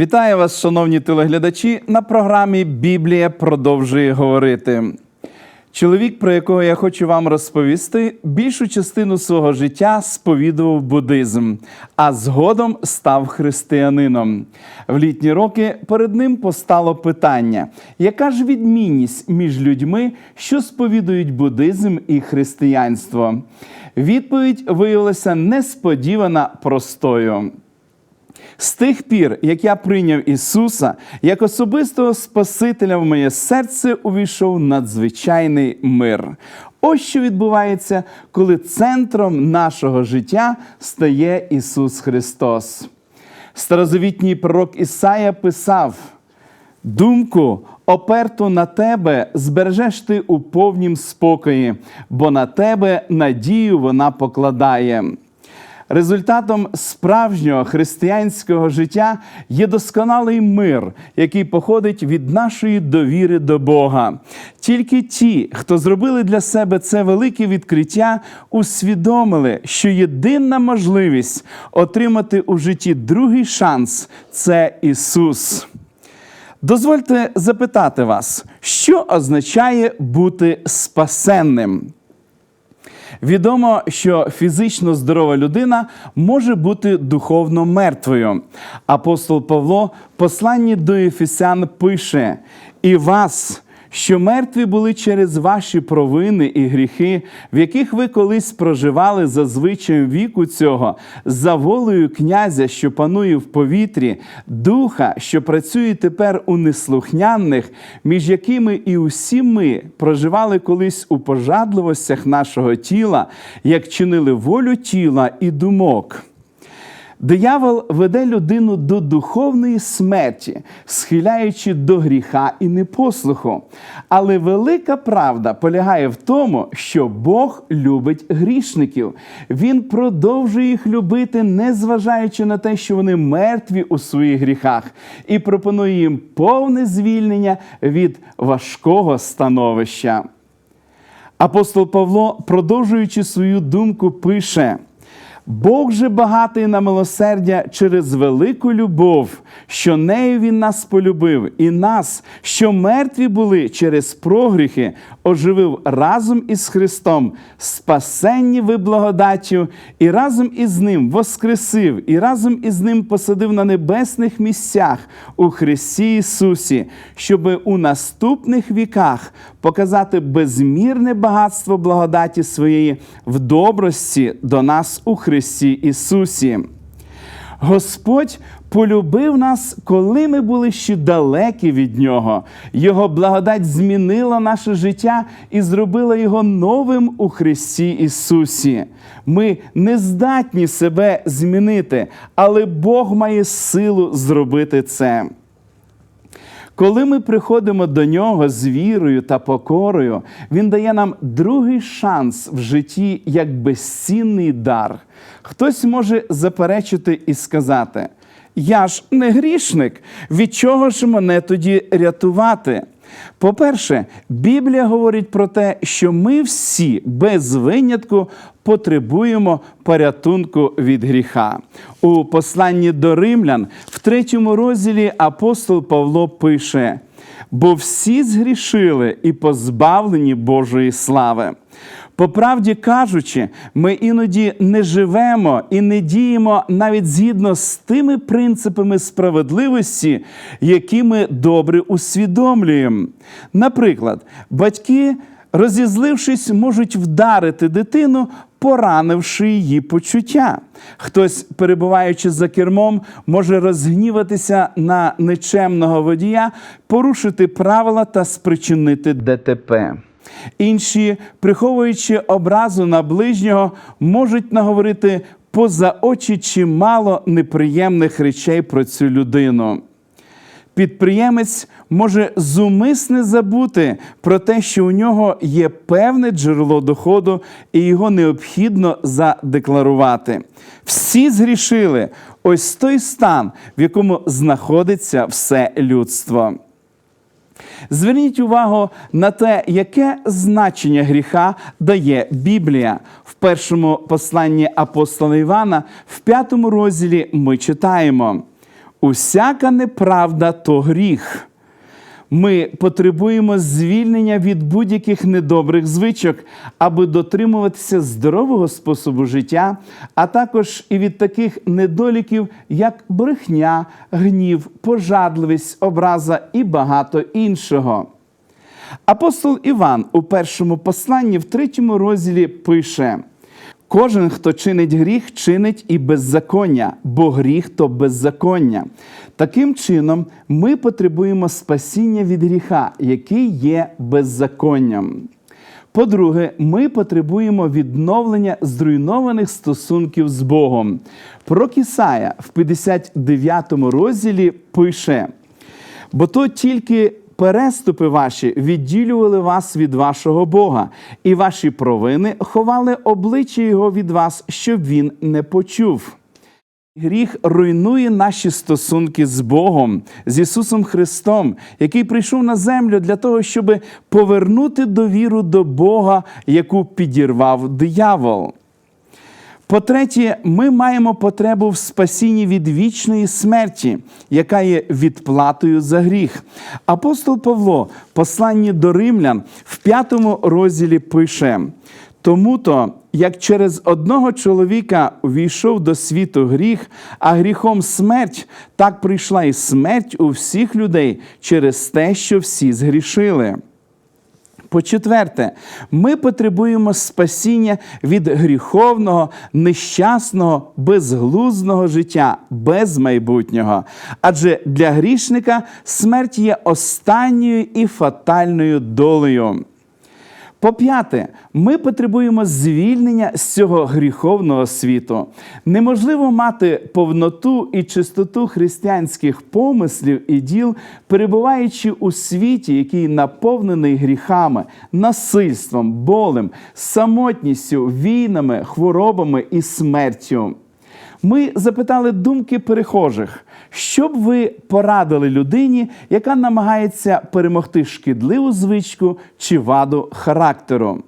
Вітаю вас, шановні телеглядачі, на програмі Біблія продовжує говорити. Чоловік, про якого я хочу вам розповісти, більшу частину свого життя сповідував буддизм, а згодом став християнином. В літні роки перед ним постало питання: яка ж відмінність між людьми, що сповідують буддизм і християнство? Відповідь виявилася несподівана простою. З тих пір, як я прийняв Ісуса, як особистого Спасителя в моє серце увійшов надзвичайний мир. Ось що відбувається, коли центром нашого життя стає Ісус Христос. Старозавітній пророк Ісая писав: Думку, оперту на тебе, збережеш ти у повнім спокої, бо на тебе надію вона покладає. Результатом справжнього християнського життя є досконалий мир, який походить від нашої довіри до Бога. Тільки ті, хто зробили для себе це велике відкриття, усвідомили, що єдина можливість отримати у житті другий шанс це Ісус. Дозвольте запитати вас, що означає бути спасенним? Відомо, що фізично здорова людина може бути духовно мертвою. Апостол Павло, в посланні до Ефесян, пише: і вас. Що мертві були через ваші провини і гріхи, в яких ви колись проживали за звичаєм віку цього, за волею князя, що панує в повітрі, духа, що працює тепер у неслухняних, між якими і усі ми проживали колись у пожадливостях нашого тіла, як чинили волю тіла і думок. Диявол веде людину до духовної смерті, схиляючи до гріха і непослуху. Але велика правда полягає в тому, що Бог любить грішників. Він продовжує їх любити, незважаючи на те, що вони мертві у своїх гріхах, і пропонує їм повне звільнення від важкого становища. Апостол Павло, продовжуючи свою думку, пише. Бог же багатий на милосердя через велику любов, що нею Він нас полюбив, і нас, що мертві були через прогріхи, оживив разом із Христом, спасенні ви благодаттю, і разом із Ним воскресив, і разом із Ним посадив на небесних місцях у Христі Ісусі, щоб у наступних віках показати безмірне багатство благодаті своєї в добрості до нас у Христі Ісусі. Господь полюбив нас, коли ми були ще далекі від Нього. Його благодать змінила наше життя і зробила його новим у Христі Ісусі. Ми не здатні себе змінити, але Бог має силу зробити це. Коли ми приходимо до нього з вірою та покорою, він дає нам другий шанс в житті як безцінний дар. Хтось може заперечити і сказати: Я ж не грішник, від чого ж мене тоді рятувати? По-перше, Біблія говорить про те, що ми всі без винятку потребуємо порятунку від гріха. У посланні до римлян в третьому розділі апостол Павло пише: бо всі згрішили і позбавлені Божої слави. По правді кажучи, ми іноді не живемо і не діємо навіть згідно з тими принципами справедливості, які ми добре усвідомлюємо. Наприклад, батьки, розізлившись, можуть вдарити дитину, поранивши її почуття. Хтось, перебуваючи за кермом, може розгніватися на нечемного водія, порушити правила та спричинити ДТП. Інші, приховуючи образу на ближнього, можуть наговорити поза очі чимало неприємних речей про цю людину. Підприємець може зумисне забути про те, що у нього є певне джерело доходу, і його необхідно задекларувати. Всі згрішили ось той стан, в якому знаходиться все людство. Зверніть увагу на те, яке значення гріха дає Біблія. В першому посланні апостола Івана, в п'ятому розділі ми читаємо. Усяка неправда то гріх. Ми потребуємо звільнення від будь-яких недобрих звичок, аби дотримуватися здорового способу життя, а також і від таких недоліків, як брехня, гнів, пожадливість, образа і багато іншого. Апостол Іван у першому посланні в третьому розділі пише: Кожен, хто чинить гріх, чинить і беззаконня, бо гріх то беззаконня. Таким чином, ми потребуємо спасіння від гріха, який є беззаконням. По-друге, ми потребуємо відновлення зруйнованих стосунків з Богом. Пророк Ісая в 59 розділі пише: бо то тільки переступи ваші відділювали вас від вашого Бога, і ваші провини ховали обличчя Його від вас, щоб він не почув. Гріх руйнує наші стосунки з Богом, з Ісусом Христом, який прийшов на землю для того, щоб повернути довіру до Бога, яку підірвав диявол. По-третє, ми маємо потребу в спасінні від вічної смерті, яка є відплатою за гріх. Апостол Павло, посланні до римлян, в п'ятому розділі пише: тому то, як через одного чоловіка увійшов до світу гріх, а гріхом смерть, так прийшла і смерть у всіх людей через те, що всі згрішили. По-четверте, ми потребуємо спасіння від гріховного, нещасного, безглузного життя без майбутнього. Адже для грішника смерть є останньою і фатальною долею. По-п'яте, ми потребуємо звільнення з цього гріховного світу. Неможливо мати повноту і чистоту християнських помислів і діл, перебуваючи у світі, який наповнений гріхами, насильством, болем, самотністю, війнами, хворобами і смертю. Ми запитали думки перехожих, що б ви порадили людині, яка намагається перемогти шкідливу звичку чи ваду характеру.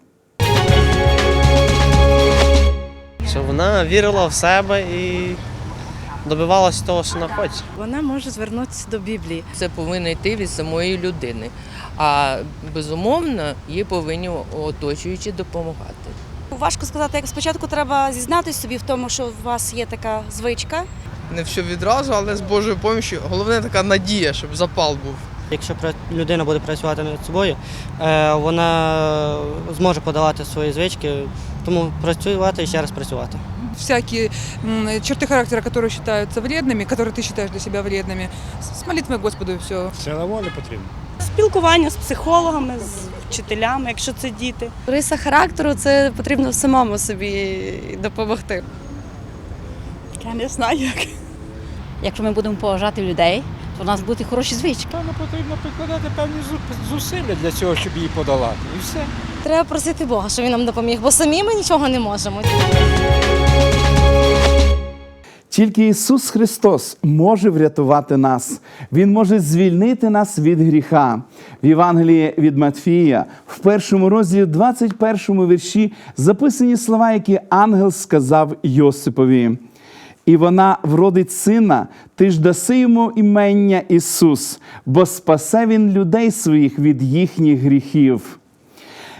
Щоб вона вірила в себе і добивалася того, що вона хоче. Вона може звернутися до Біблії. Це повинно йти від самої людини. А безумовно, їй повинні оточуючі допомагати Важко сказати, як спочатку треба зізнатися собі в тому, що у вас є така звичка. Не все відразу, але з Божою допомогою. Головне така надія, щоб запал був. Якщо пра- людина буде працювати над собою, е, вона зможе подавати свої звички, тому працювати і ще раз працювати. всякие м, черты характера, которые считаются вредными, которые ты считаешь для себя вредными, с с молитвой к Господу и все. Сила волі потрібна. Спілкування з психологами, з вчителями, якщо це діти. Риса характеру це потрібно самому собі допомогти. Я не знаю як. Якщо ми будемо поважати людей, то у нас будуть хороші звички. Певно, потрібно прикладати певні зусилля для цього, щоб її подолати. І все. Треба просити Бога, щоб він нам допоміг, бо самі ми нічого не можемо. Тільки Ісус Христос може врятувати нас. Він може звільнити нас від гріха. В Євангелії від Матфія, в першому розділі, 21 вірші, записані слова, які ангел сказав Йосипові. І вона вродить сина, ти ж даси йому імення Ісус, бо спасе він людей своїх від їхніх гріхів.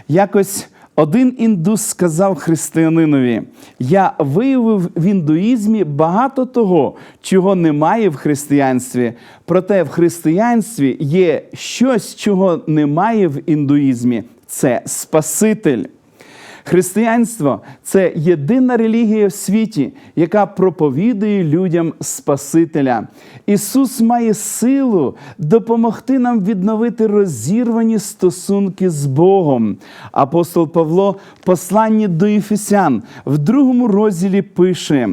Якось один індус сказав християнинові: Я виявив в індуїзмі багато того, чого немає в християнстві. Проте в християнстві є щось, чого немає в індуїзмі це Спаситель. Християнство це єдина релігія в світі, яка проповідує людям Спасителя. Ісус має силу допомогти нам відновити розірвані стосунки з Богом. Апостол Павло, посланні до Ефесян, в другому розділі пише: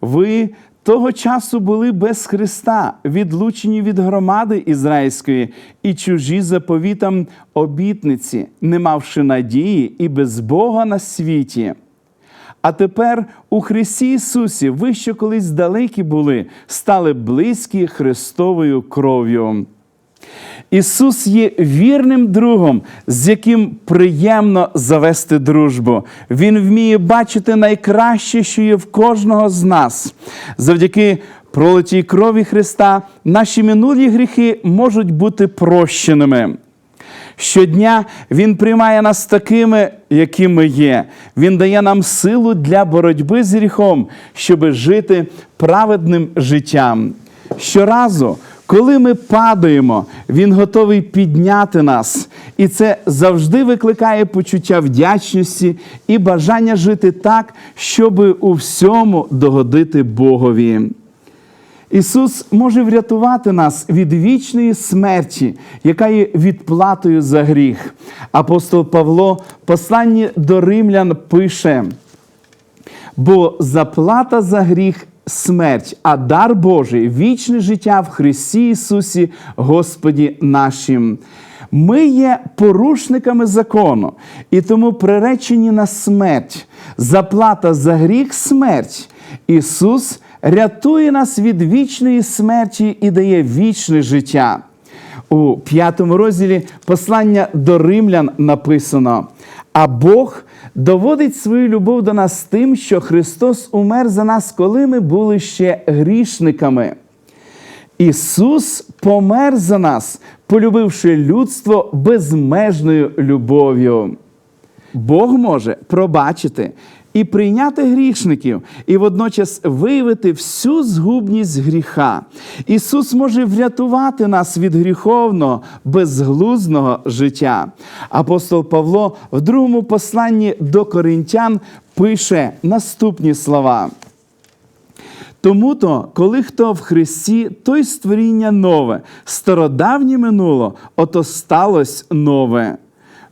Ви того часу були без Христа, відлучені від громади ізраїльської і чужі заповітам обітниці, не мавши надії і без Бога на світі. А тепер у Христі Ісусі ви, що колись далекі були, стали близькі Христовою кров'ю. Ісус є вірним другом, з яким приємно завести дружбу. Він вміє бачити найкраще, що є в кожного з нас. Завдяки пролитій крові Христа наші минулі гріхи можуть бути прощеними. Щодня Він приймає нас такими, які ми є. Він дає нам силу для боротьби з гріхом, щоб жити праведним життям. Щоразу, коли ми падаємо, Він готовий підняти нас. І це завжди викликає почуття вдячності і бажання жити так, щоб у всьому догодити Богові. Ісус може врятувати нас від вічної смерті, яка є відплатою за гріх. Апостол Павло, в посланні до римлян, пише: бо заплата за гріх смерть, а дар Божий вічне життя в Христі Ісусі, Господі нашим. Ми є порушниками закону і тому приречені на смерть. Заплата за гріх смерть. Ісус рятує нас від вічної смерті і дає вічне життя. У п'ятому розділі послання до римлян написано: а Бог доводить свою любов до нас тим, що Христос умер за нас, коли ми були ще грішниками. Ісус помер за нас, полюбивши людство безмежною любов'ю. Бог може пробачити і прийняти грішників, і водночас виявити всю згубність гріха. Ісус може врятувати нас від гріховного, безглузного життя. Апостол Павло в другому посланні до коринтян пише наступні слова. Тому то, коли хто в Христі, той створіння нове, стародавнє минуло, ото сталось нове.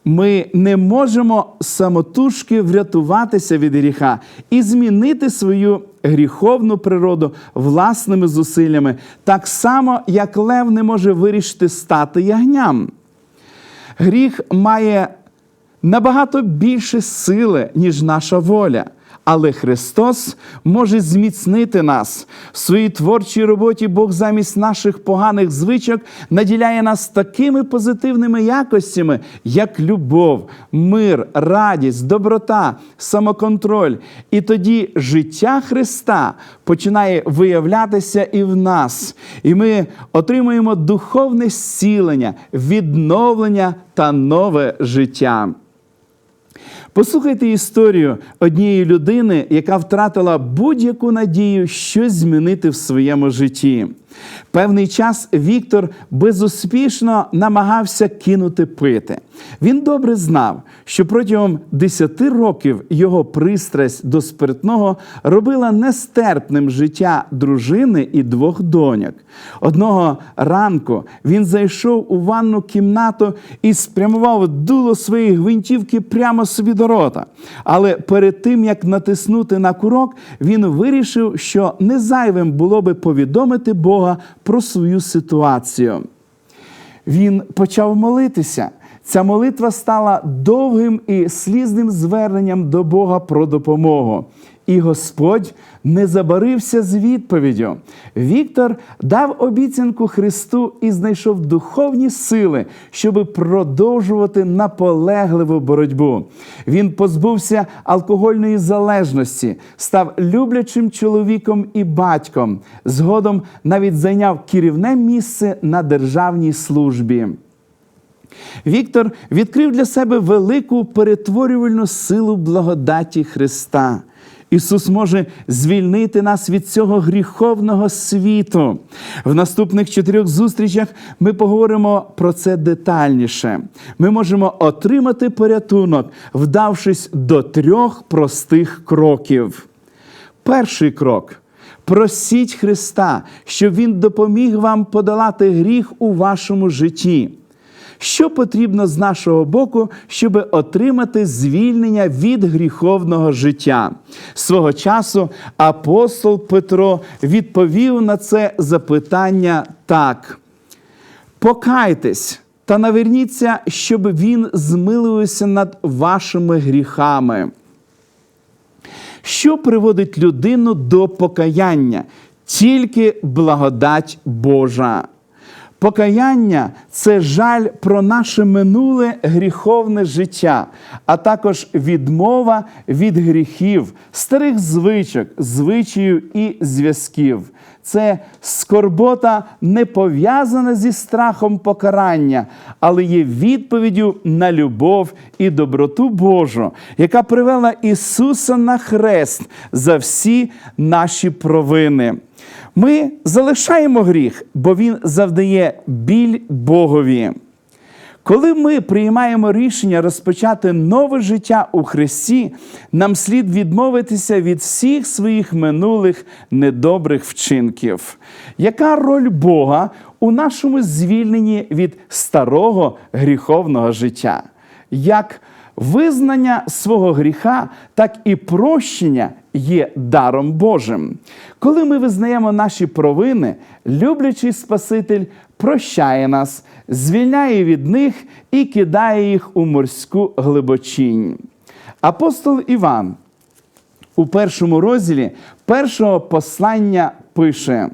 Ми не можемо самотужки врятуватися від гріха і змінити свою гріховну природу власними зусиллями, так само, як лев не може вирішити стати ягням. Гріх має набагато більше сили, ніж наша воля. Але Христос може зміцнити нас. В своїй творчій роботі Бог замість наших поганих звичок наділяє нас такими позитивними якостями, як любов, мир, радість, доброта, самоконтроль. І тоді життя Христа починає виявлятися і в нас. І ми отримуємо духовне зцілення, відновлення та нове життя. Послухайте історію однієї людини, яка втратила будь-яку надію щось змінити в своєму житті. Певний час Віктор безуспішно намагався кинути пити. Він добре знав, що протягом 10 років його пристрасть до спиртного робила нестерпним життя дружини і двох доньок. Одного ранку він зайшов у ванну кімнату і спрямував дуло своєї гвинтівки прямо собі до рота. Але перед тим як натиснути на курок, він вирішив, що не зайвим було би повідомити Бога про свою ситуацію. Він почав молитися. Ця молитва стала довгим і слізним зверненням до Бога про допомогу. І Господь не забарився з відповіддю. Віктор дав обіцянку Христу і знайшов духовні сили, щоб продовжувати наполегливу боротьбу. Він позбувся алкогольної залежності, став люблячим чоловіком і батьком. Згодом навіть зайняв керівне місце на державній службі. Віктор відкрив для себе велику перетворювальну силу благодаті Христа. Ісус може звільнити нас від цього гріховного світу. В наступних чотирьох зустрічах ми поговоримо про це детальніше. Ми можемо отримати порятунок, вдавшись до трьох простих кроків. Перший крок. Просіть Христа, щоб Він допоміг вам подолати гріх у вашому житті. Що потрібно з нашого боку, щоб отримати звільнення від гріховного життя? Свого часу апостол Петро відповів на це запитання так: покайтесь та наверніться, щоб він змилився над вашими гріхами. Що приводить людину до покаяння? Тільки благодать Божа. Покаяння це жаль про наше минуле гріховне життя, а також відмова від гріхів, старих звичок, звичаїв і зв'язків. Це скорбота не пов'язана зі страхом покарання, але є відповіддю на любов і доброту Божу, яка привела Ісуса на хрест за всі наші провини. Ми залишаємо гріх, бо він завдає біль Богові. Коли ми приймаємо рішення розпочати нове життя у Христі, нам слід відмовитися від всіх своїх минулих недобрих вчинків. Яка роль Бога у нашому звільненні від старого гріховного життя? Як Визнання свого гріха, так і прощення є даром Божим. Коли ми визнаємо наші провини, люблячий Спаситель прощає нас, звільняє від них і кидає їх у морську глибочинь. Апостол Іван у першому розділі першого послання пише.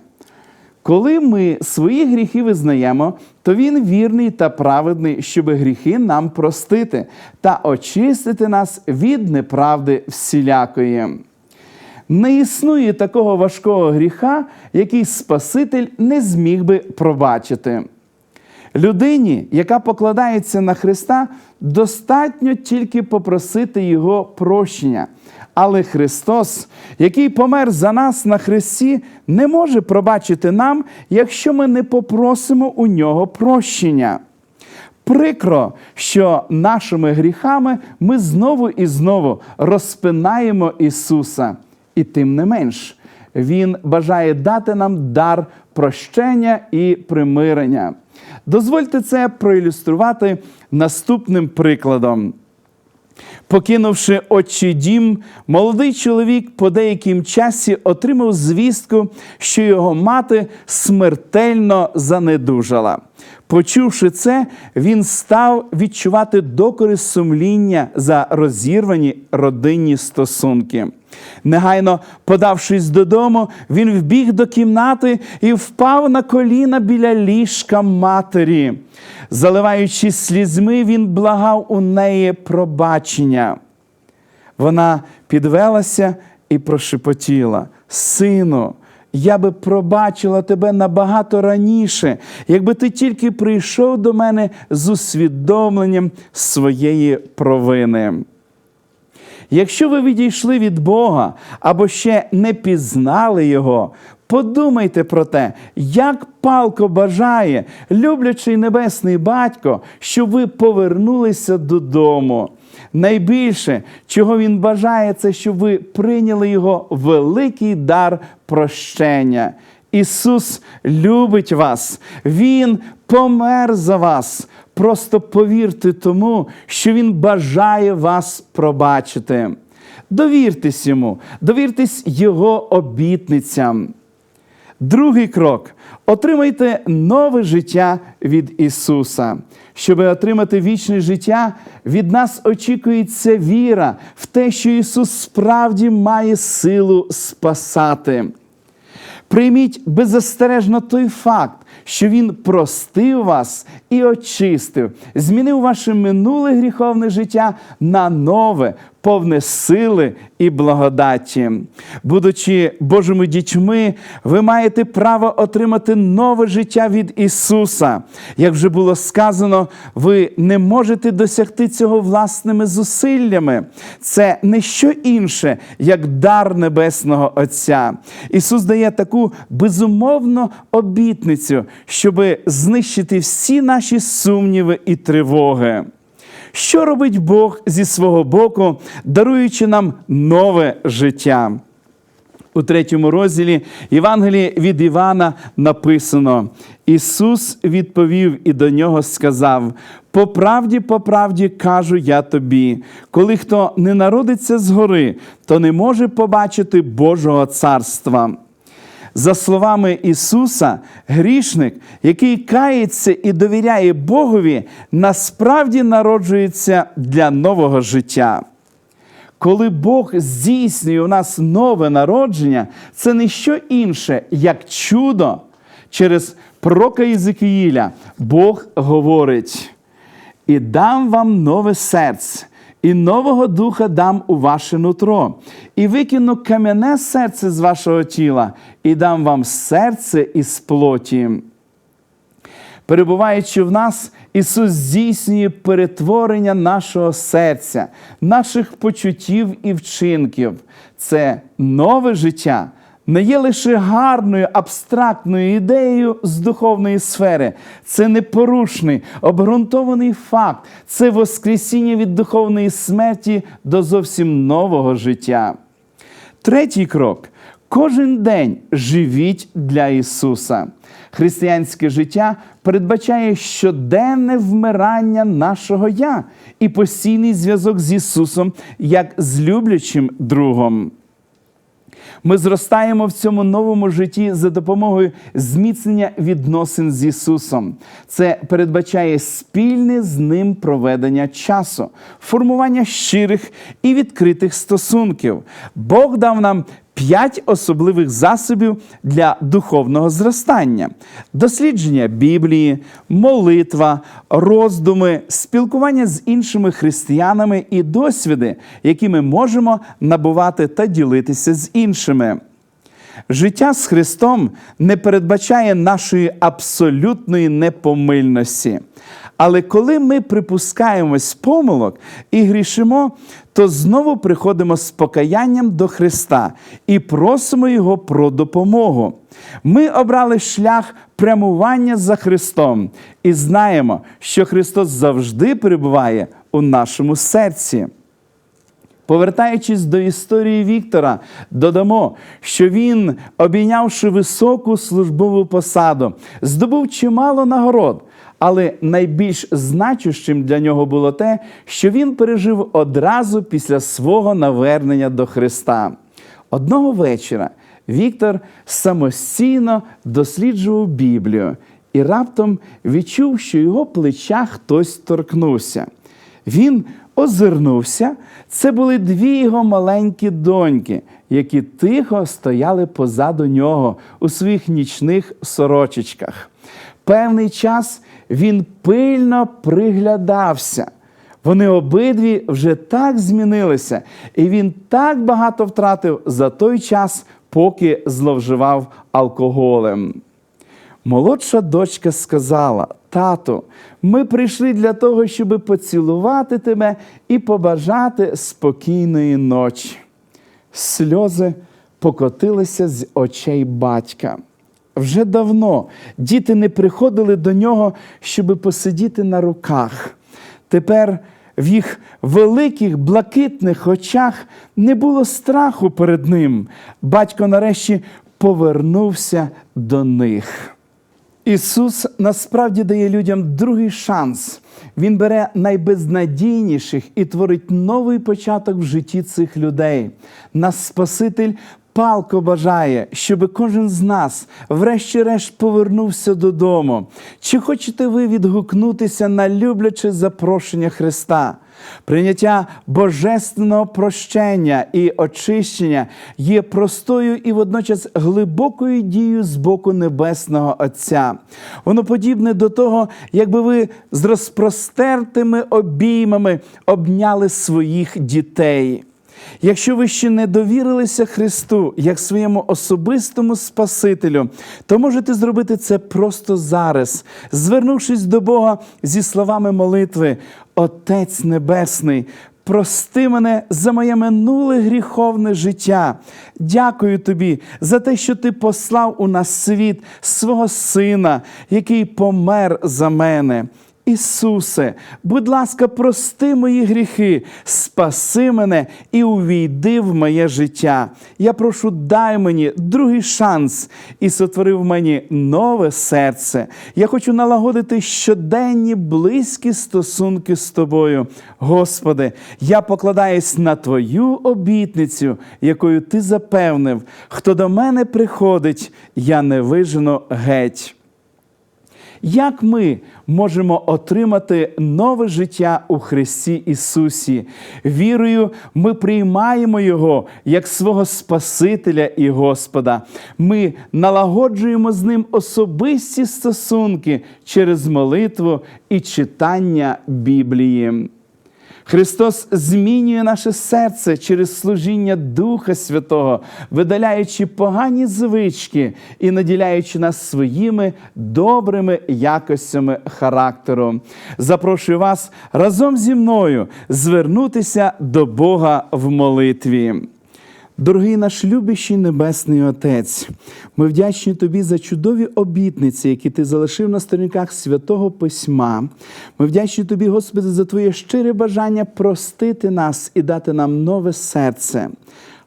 Коли ми свої гріхи визнаємо, то він вірний та праведний, щоб гріхи нам простити та очистити нас від неправди всілякої. Не існує такого важкого гріха, який Спаситель не зміг би пробачити. Людині, яка покладається на Христа, достатньо тільки попросити Його прощення. Але Христос, який помер за нас на Христі, не може пробачити нам, якщо ми не попросимо у нього прощення. Прикро, що нашими гріхами ми знову і знову розпинаємо Ісуса. І тим не менш, Він бажає дати нам дар прощення і примирення. Дозвольте це проілюструвати наступним прикладом. Покинувши отчий дім, молодий чоловік по деяким часі отримав звістку, що його мати смертельно занедужала. Почувши це, він став відчувати докори сумління за розірвані родинні стосунки. Негайно подавшись додому, він вбіг до кімнати і впав на коліна біля ліжка матері. Заливаючись слізьми, він благав у неї пробачення. Вона підвелася і прошепотіла: Сину, я би пробачила тебе набагато раніше, якби ти тільки прийшов до мене з усвідомленням своєї провини. Якщо ви відійшли від Бога або ще не пізнали Його, подумайте про те, як палко бажає, люблячий небесний батько, щоб ви повернулися додому. Найбільше, чого він бажає, це щоб ви прийняли його великий дар прощення. Ісус любить вас, Він помер за вас. Просто повірте тому, що Він бажає вас пробачити. Довіртесь йому, довіртесь Його обітницям. Другий крок отримайте нове життя від Ісуса. Щоб отримати вічне життя, від нас очікується віра в те, що Ісус справді має силу спасати. Прийміть беззастережно той факт, що Він простив вас і очистив, змінив ваше минуле гріховне життя на нове, повне сили і благодаті. Будучи Божими дітьми, ви маєте право отримати нове життя від Ісуса. Як вже було сказано, ви не можете досягти цього власними зусиллями. Це не що інше, як дар Небесного Отця. Ісус дає таку безумовну обітницю, щоб знищити всі наші сумніви і тривоги. Що робить Бог зі свого боку, даруючи нам нове життя? У третьому розділі Євангелії від Івана написано: Ісус відповів і до нього сказав: По правді, по правді кажу я тобі, коли хто не народиться згори, то не може побачити Божого царства. За словами Ісуса, грішник, який кається і довіряє Богові, насправді народжується для нового життя. Коли Бог здійснює у нас нове народження, це не що інше, як чудо, через пророка Єзикіїля Бог говорить: і дам вам нове серце, і нового духа дам у ваше нутро, і викину кам'яне серце з вашого тіла, і дам вам серце із плоті. Перебуваючи в нас, Ісус здійснює перетворення нашого серця, наших почуттів і вчинків. Це нове життя не є лише гарною абстрактною ідеєю з духовної сфери. Це непорушний, обґрунтований факт, це воскресіння від духовної смерті до зовсім нового життя. Третій крок. Кожен день живіть для Ісуса. Християнське життя передбачає щоденне вмирання нашого я і постійний зв'язок з Ісусом як з люблячим другом. Ми зростаємо в цьому новому житті за допомогою зміцнення відносин з Ісусом. Це передбачає спільне з ним проведення часу, формування щирих і відкритих стосунків. Бог дав нам п'ять особливих засобів для духовного зростання: дослідження Біблії, молитва, роздуми, спілкування з іншими християнами і досвіди, які ми можемо набувати та ділитися з іншими. Життя з Христом не передбачає нашої абсолютної непомильності. Але коли ми припускаємось помилок і грішимо, то знову приходимо з покаянням до Христа і просимо Його про допомогу. Ми обрали шлях прямування за Христом і знаємо, що Христос завжди перебуває у нашому серці. Повертаючись до історії Віктора, додамо, що він, обійнявши високу службову посаду, здобув чимало нагород. Але найбільш значущим для нього було те, що він пережив одразу після свого навернення до Христа. Одного вечора Віктор самостійно досліджував Біблію і раптом відчув, що його плеча хтось торкнувся. Він озирнувся. Це були дві його маленькі доньки, які тихо стояли позаду нього у своїх нічних сорочечках. Певний час він пильно приглядався. Вони обидві вже так змінилися, і він так багато втратив за той час, поки зловживав алкоголем. Молодша дочка сказала: Тату, ми прийшли для того, щоб поцілувати тебе і побажати спокійної ночі. Сльози покотилися з очей батька. Вже давно діти не приходили до нього, щоб посидіти на руках. Тепер в їх великих блакитних очах не було страху перед ним. Батько нарешті повернувся до них. Ісус насправді дає людям другий шанс. Він бере найбезнадійніших і творить новий початок в житті цих людей. Нас Спаситель палко бажає, щоб кожен з нас, врешті-решт, повернувся додому. Чи хочете ви відгукнутися на любляче запрошення Христа? Прийняття божественного прощення і очищення є простою і водночас глибокою дією з боку Небесного Отця. Воно подібне до того, якби ви з розпростертими обіймами обняли своїх дітей. Якщо ви ще не довірилися Христу як своєму особистому Спасителю, то можете зробити це просто зараз, звернувшись до Бога зі словами молитви: Отець Небесний. Прости мене за моє минуле гріховне життя. Дякую тобі за те, що ти послав у нас світ свого Сина, який помер за мене. Ісусе, будь ласка, прости мої гріхи, спаси мене і увійди в моє життя. Я прошу, дай мені другий шанс і сотвори в мені нове серце. Я хочу налагодити щоденні близькі стосунки з тобою. Господи, я покладаюсь на Твою обітницю, якою Ти запевнив, хто до мене приходить, я не вижену геть. Як ми можемо отримати нове життя у Христі Ісусі? Вірою, ми приймаємо Його як свого Спасителя і Господа. Ми налагоджуємо з Ним особисті стосунки через молитву і читання Біблії. Христос змінює наше серце через служіння Духа Святого, видаляючи погані звички і наділяючи нас своїми добрими якостями характеру. Запрошую вас разом зі мною звернутися до Бога в молитві. Дорогий наш любящий Небесний Отець, ми вдячні Тобі за чудові обітниці, які Ти залишив на сторінках Святого Письма. Ми вдячні Тобі, Господи, за Твоє щире бажання простити нас і дати нам нове серце.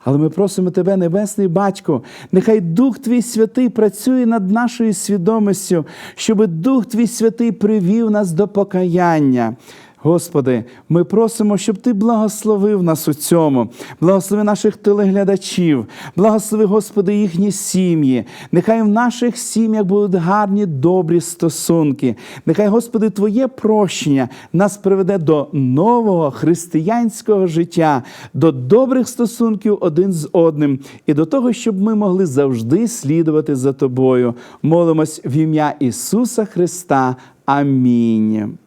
Але ми просимо Тебе, Небесний Батько, нехай Дух Твій Святий працює над нашою свідомістю, щоб Дух Твій Святий привів нас до покаяння. Господи, ми просимо, щоб Ти благословив нас у цьому, благослови наших телеглядачів, благослови, Господи, їхні сім'ї. Нехай в наших сім'ях будуть гарні, добрі стосунки. Нехай, Господи, Твоє прощення нас приведе до нового християнського життя, до добрих стосунків один з одним і до того, щоб ми могли завжди слідувати за Тобою. Молимось в ім'я Ісуса Христа. Амінь.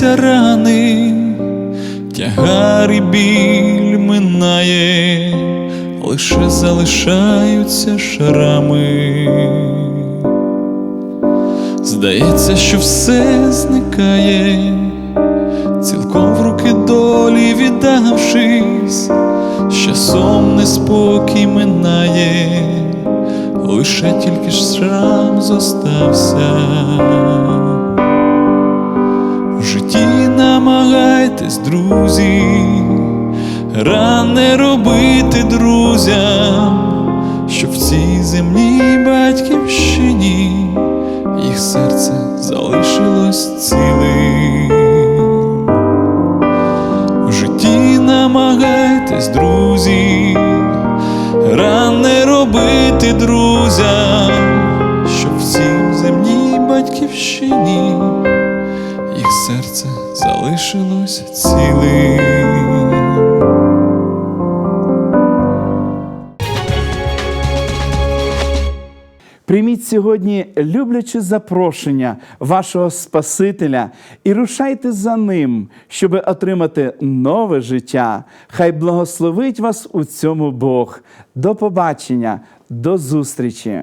Гояться рани, тягар і біль минає, лише залишаються шрами. Здається, що все зникає, цілком в руки долі віддавшись, з часом неспокій минає лише тільки ж шрам зостався. В житті намагайтесь, друзі, ран робити друзям, щоб в цій земній батьківщині залишилось цілим. Прийміть сьогодні любляче запрошення вашого Спасителя і рушайте за ним, щоб отримати нове життя. Хай благословить вас у цьому Бог. До побачення, до зустрічі!